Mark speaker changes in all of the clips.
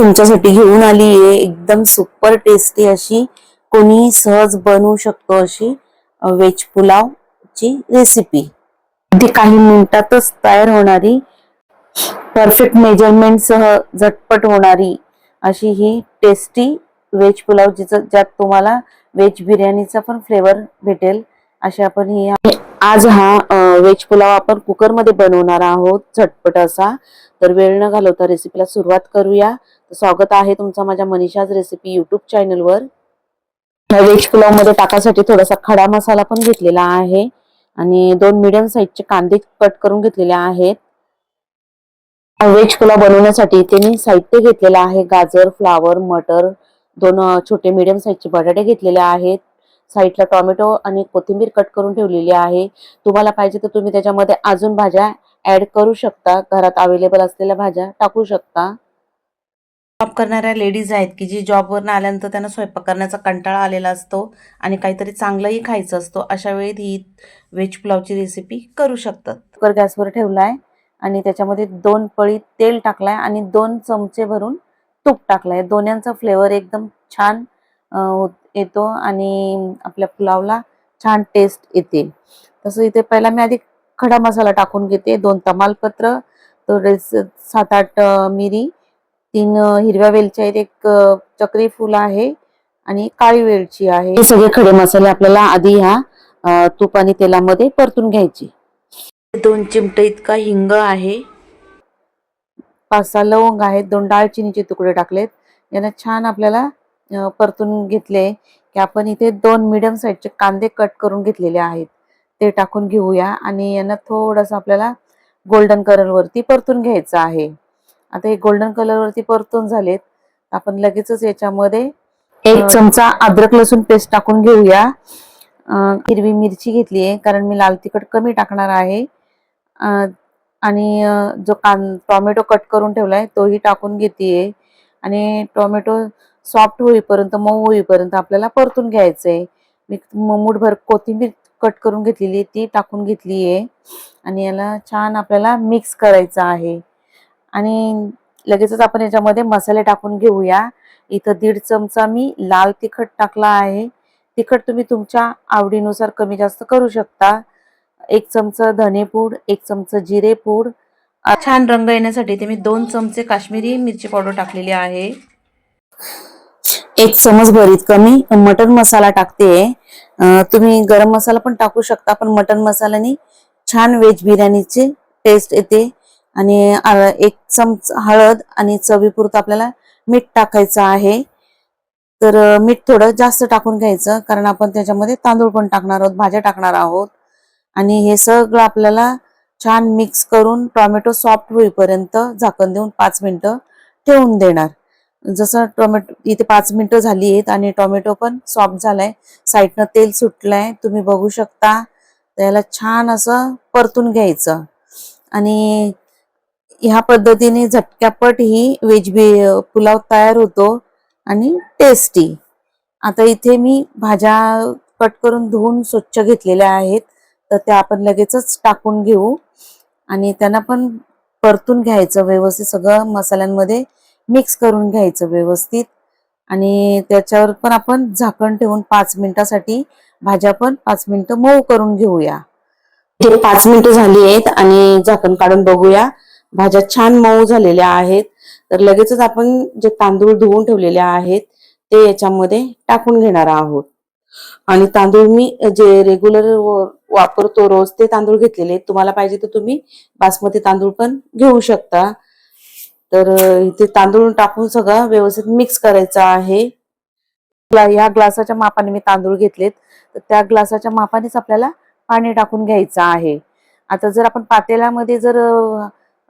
Speaker 1: तुमच्यासाठी घेऊन आली आहे. एकदम सुपर टेस्टी अशी. कोणी सहज बनवू शकतो अशी व्हेज पुलावची रेसिपी ती काही मिनिटातच तयार होणारी परफेक्ट मेजरमेंट सह झटपट होणारी अशी ही टेस्टी व्हेज पुलाव जिचं ज्यात तुम्हाला व्हेज बिर्याणीचा पण फ्लेवर भेटेल. अशी आपण ही आज हा व्हेज पुलाव आपण कुकरमध्ये बनवणार आहोत. झटपट असा. तर वेळ न घालवता रेसिपीला सुरुवात करूया. स्वागत आहे तुमचा माझ्या मनीषाज रेसिपी युट्यूब चॅनलवर व्हेज पुलावमध्ये टाकासाठी थोडासा खडा मसाला पण घेतलेला आहे आणि दोन मिडियम साईजचे कांदे कट करून घेतलेले आहेत. व्हेज पुलाव बनवण्यासाठी इथे मी साहित्य घेतलेलं आहे गाजर फ्लावर मटर दोन छोटे मिडियम साईजचे बटाटे घेतलेले आहेत. साईडला टोमॅटो आणि कोथिंबीर कट करून ठेवलेली आहे. तुम्हाला पाहिजे तर तुम्ही त्याच्यामध्ये अजून भाज्या ऍड करू शकता. घरात अवेलेबल असलेल्या भाज्या टाकू शकता. जॉब करणाऱ्या लेडीज आहेत की जी जॉबवरून आल्यानंतर त्यांना स्वयंपाक करण्याचा कंटाळा आलेला असतो आणि काहीतरी चांगलंही खायचं असतो अशा वेळी ही व्हेज पुलावची रेसिपी करू शकतात. कुकर गॅसवर ठेवलाय आणि त्याच्यामध्ये दोन पळी तेल टाकलाय आणि दोन चमचे भरून तूप टाकलाय. दोन्यांचा फ्लेवर एकदम छान होत- येतो आणि आपल्या पुलावला छान टेस्ट येते. तसं इथे पहिला मी आधी खडा मसाला टाकून घेते दोन तमालपत्र थोडे सात आठ मिरी तीन हिरव्या वेलच्या आहेत. एक चक्री फुल आहे आणि काळी वेलची आहे. हे सगळे खडे मसाले आपल्याला आधी ह्या तूप आणि तेलामध्ये परतून घ्यायचे. दोन चिमटे इतका हिंग आहे. पाच सहा लवंग आहेत. दोन दालचिनीचे तुकडे टाकलेत. यांना छान आपल्याला परतून घेतले की आपण इथे दोन मिडियम साईजचे कांदे कट करून घेतलेले आहेत. ते टाकून घेऊया आणि यांना थोडस आपल्याला गोल्डन कलर वरती परतून घ्यायचं आहे. आता हे गोल्डन कलर वरती परतून झालेत. आपण लगेचच याच्यामध्ये एक चमचा अद्रक लसूण पेस्ट टाकून घेऊया. हिरवी मिरची घेतली आहे कारण मी लाल तिखट कमी टाकणार आहे. आणि जो कान टोमॅटो कट करून ठेवलाय तोही टाकून घेतेय. आणि टोमॅटो सॉफ्ट होईपर्यंत मऊ होईपर्यंत आपल्याला परतून घ्यायचंय. मी मुठभर कोथिंबीर कट करून घेतलेली आहे, ती टाकून घेतली आहे आणि याला छान आपल्याला मिक्स करायचं आहे. आणि लगेचच आपण याच्यामध्ये मसाले टाकून घेऊया. इथं दीड चमचा मी लाल तिखट टाकला आहे. तिखट तुम्ही तुमच्या आवडीनुसार कमी जास्त करू शकता. एक चमचा धनेपूड एक चमचा जिरेपूड छान रंग येण्यासाठी ते मी दोन चमचे काश्मीरी मिरची पावडर टाकलेली आहे. एक चमच भरीत कमी. मटन मसाला टाकते. तुम्ही गरम मसाला पण टाकू शकता पण मटन मसाल्याने छान व्हेज बिर्याणीची टेस्ट येते. आणि एक चमच हळद आणि चवीपुरतं आपल्याला मीठ टाकायचं आहे. तर मीठ थोडं जास्त टाकून घ्यायचं कारण आपण त्याच्यामध्ये तांदूळ पण टाकणार आहोत भाज्या टाकणार आहोत. आणि हे सगळं आपल्याला छान मिक्स करून टोमॅटो सॉफ्ट होईपर्यंत झाकण देऊन पाच मिनिटं ठेवून देणार. जसं टोमॅटो इथे पाच मिनिटं झाली आहेत आणि टोमॅटो पण सॉफ्ट झालाय. साईडनं तेल सुटलंय तुम्ही बघू शकता. त्याला छान असं परतून घ्यायचं. आणि ह्या पद्धतीने झटक्यापट ही व्हेज बी पुलाव तयार होतो आणि टेस्टी आता इथे मी भाज्या कट करून धुवून स्वच्छ घेतलेल्या आहेत तर त्या आपण लगेचच टाकून घेऊ. आणि त्यांना पण परतून घ्यायचं व्यवस्थित सगळं मसाल्यांमध्ये मिक्स करून घ्यायचं व्यवस्थित. आणि त्याच्यावर पण आपण झाकण ठेवून पाच मिनिटासाठी भाज्या पण पाच मिनिटं मऊ करून घेऊया. पाच मिनिटं झाली आहेत आणि झाकण काढून बघूया. भाज्या छान मऊ झालेल्या आहेत. तर लगेचच आपण जे तांदूळ धुवून ठेवलेले आहेत ते याच्यामध्ये टाकून घेणार आहोत. आणि तांदूळ मी जे रेग्युलर वापरतो रोज ते तांदूळ घेतलेले तुम्हाला पाहिजे तर तुम्ही बासमती तांदूळ पण घेऊ शकता. तर इथे तांदूळ टाकून सगळं व्यवस्थित मिक्स करायचं आहे. या ग्लासाच्या मापाने मी तांदूळ घेतलेत. तर त्या ग्लासाच्या मापानेच आपल्याला पाणी टाकून घ्यायचं आहे. आता जर आपण पातेल्यामध्ये जर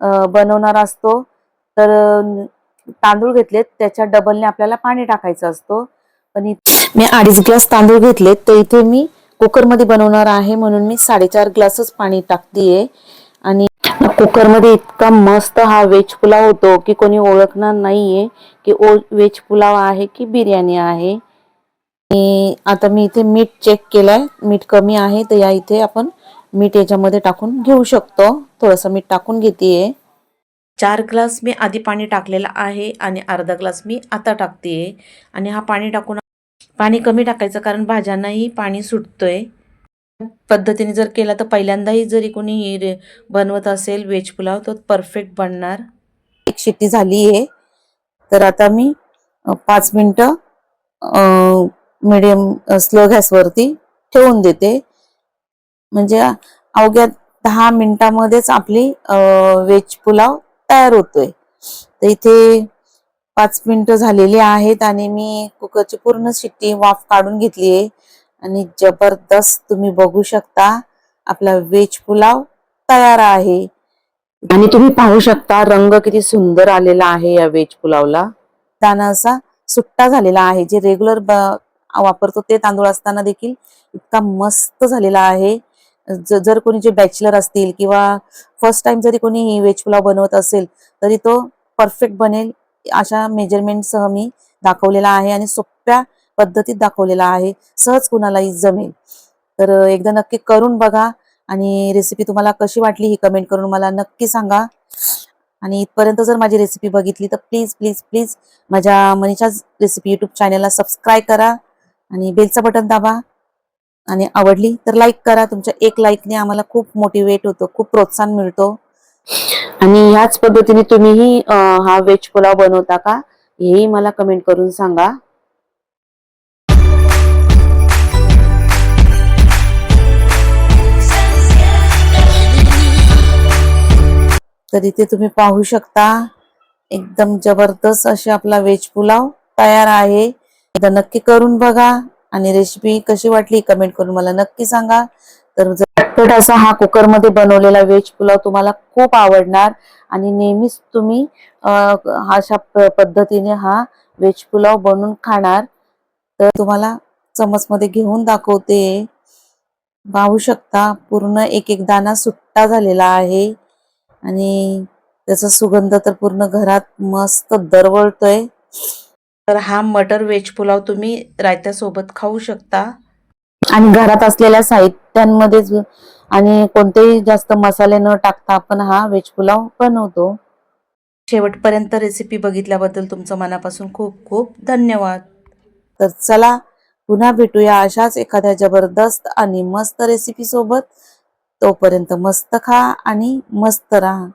Speaker 1: बनवणार असतो. तर तांदूळ घेतलेत त्याच्या डबलने आपल्याला पाणी टाकायचं असतो. पण इथे मी अडीच ग्लास तांदूळ घेतलेत तर इथे मी कुकरमध्ये बनवणार आहे म्हणून मी साडेचार ग्लासच पाणी टाकतेय. आणि कुकरमध्ये इतका मस्त हा व्हेज पुलाव होतो की कोणी ओळखणार नाहीये की ओ व्हेज पुलाव आहे की बिर्याणी आहे. आणि आता मी इथे मीठ चेक केलंय मीठ कमी आहे तर या इथे आपण मीठ याच्यामध्ये टाकून घेऊ शकतो. थोडस मीठ टाकून घेतेय.
Speaker 2: चार ग्लास मी आधी पाणी टाकलेलं आहे आणि अर्धा ग्लास मी आता टाकते आणि हा पाणी टाकून पाणी कमी टाकायचं कारण भाज्यांनाही पाणी सुटतंय. पद्धतीने जर केला तर पहिल्यांदाही जरी कोणी बनवत असेल व्हेज पुलाव तो परफेक्ट बनणार.
Speaker 1: एक शिट्टी झाली आहे तर आता मी पाच मिनिटं मिडियम स्लो गॅसवरती ठेवून देते. म्हणजे अवघ्या दहा मिनिटामध्येच आपली व्हेज पुलाव तयार होतोय. तर इथे पाच मिनिटं झालेली आहेत आणि मी कुकरची पूर्ण शिट्टी वाफ काढून घेतली आहे. आणि जबरदस्त तुम्ही बघू शकता आपला व्हेज पुलाव तयार आहे. आणि तुम्ही पाहू शकता रंग किती सुंदर आलेला आहे या व्हेज पुलावला. दाणा असा सुट्टा झालेला आहे. जे रेग्युलर वापरतो ते तांदूळ असताना देखील इतका मस्त झालेला आहे. जर कोणी जे बॅचलर असतील किंवा फर्स्ट टाइम जरी कोणी व्हेज पुलाव बनवत असेल तरी तो परफेक्ट बनेल अशा मेजरमेंटसह मी दाखवलेला आहे आणि सोप्या पद्धतीत दाखवलेला आहे. सहज कुणालाही जमेल. तर एकदा नक्की करून बघा आणि रेसिपी तुम्हाला कशी वाटली ही कमेंट करून मला नक्की सांगा. आणि इथपर्यंत जर माझी रेसिपी बघितली तर प्लीज प्लीज प्लीज माझ्या मनीच्याच रेसिपी युट्यूब चॅनलला सबस्क्राईब करा आणि बेलचं बटन दाबा. आणि आवडली तर लाईक करा. तुमच्या एक लाईकने आम्हाला खूप मोटिवेट होतो खूप प्रोत्साहन मिळतो. आणि ह्याच पद्धतीने तुम्हीही हा व्हेज पुलाव बनवता का? हेही मला कमेंट करून सांगा. तर इथे तुम्ही पाहू शकता एकदम जबरदस्त असे आपला व्हेज पुलाव तयार आहे. एकदा नक्की करून बघा. आणि रेसिपी कशी वाटली कमेंट करून मला नक्की सांगा. तर झटपट असा हा कुकरमध्ये बनवलेला व्हेज पुलाव तुम्हाला खूप आवडणार आणि नेहमीच तुम्ही अशा प- पद्धतीने हा व्हेज पुलाव बनवून खाणार. तर तुम्हाला चमच मध्ये घेऊन दाखवते. पाहू शकता पूर्ण एक एक दाना सुट्टा झालेला आहे. आणि त्याचा सुगंध तर पूर्ण घरात मस्त दरवळतोय.
Speaker 2: तर हा मटर व्हेज पुलाव तुम्ही रायत्यासोबत खाऊ शकता.
Speaker 1: आणि घरात असलेल्या साहित्यांमध्येच आणि कोणतेही जास्त मसाले न टाकता आपण हा व्हेज पुलाव बनवतो.
Speaker 2: शेवटपर्यंत रेसिपी बघितल्याबद्दल तुमचं मनापासून खूप खूप धन्यवाद.
Speaker 1: तर चला पुन्हा भेटूया अशाच एखाद्या जबरदस्त आणि मस्त रेसिपी सोबत. तोपर्यंत मस्त खा आणि मस्त राहा.